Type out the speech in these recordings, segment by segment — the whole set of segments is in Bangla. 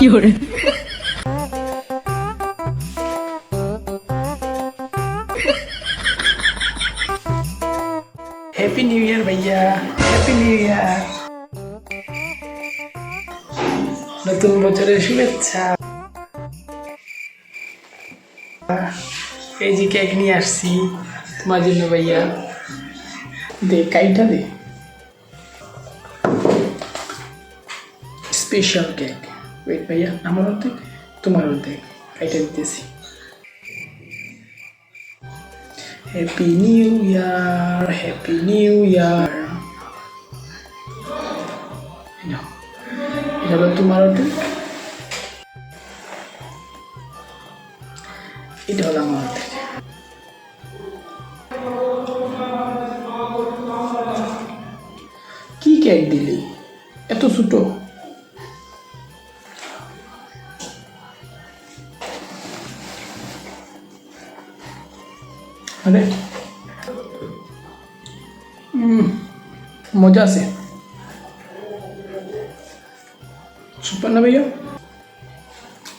有人，হ্যাপি নিউ ইয়ার ভাইয়া। হ্যাপি নিউ ইয়ার নতুন বছরের শুভেচ্ছা। এই যে কেক নিয়ে আসছি তোমার জন্য ভাইয়া। দে কাইটা দে। স্পেশাল কেক ওয়েট ভাইয়া আমার অর্ধেক তোমার অর্ধেক কাইটা দিতেছি happy new year happy new year এটা হলো তোমার অর্ধেক এটা হলো আমার অর্ধেক কি কেক দিলি এত ছোট আরে উম, মজা আছে। সুপার না ভাইয়া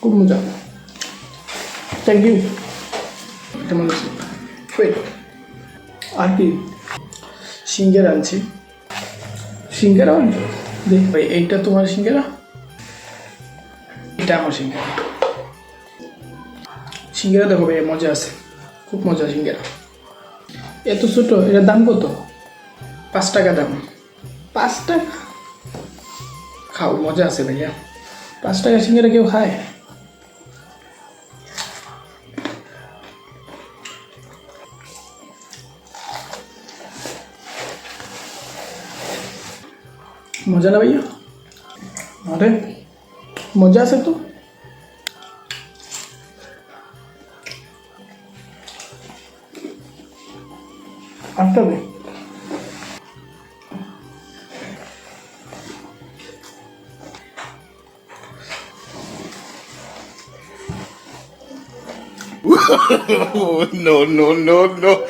খুব মজা। থ্যাংক ইউ আছে। ওয়েট আর কি? সিঙ্গারা আনছি। সিঙ্গারা আনছো দেখ ভাই এইটা তোমার সিঙ্গারা? এটা আমার সিঙ্গারা। সিঙ্গারা দেখো ভাই মজা আছে। খুব মজা সিঙ্গারা এত ছোট, এটার দাম কত? পাঁচ টাকা দাম। পাঁচ টাকা? খাও, মজা আছে ভাইয়া। পাঁচ টাকা সিঙ্গারা কেউ খায়? মজা না ভাইয়া? আরে, মজা আছে তো? ಆಗ್ತದೆ no, no, no, no.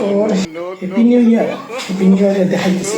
No. তোর happy new year happy new ইয়ারে দেখাইতেছি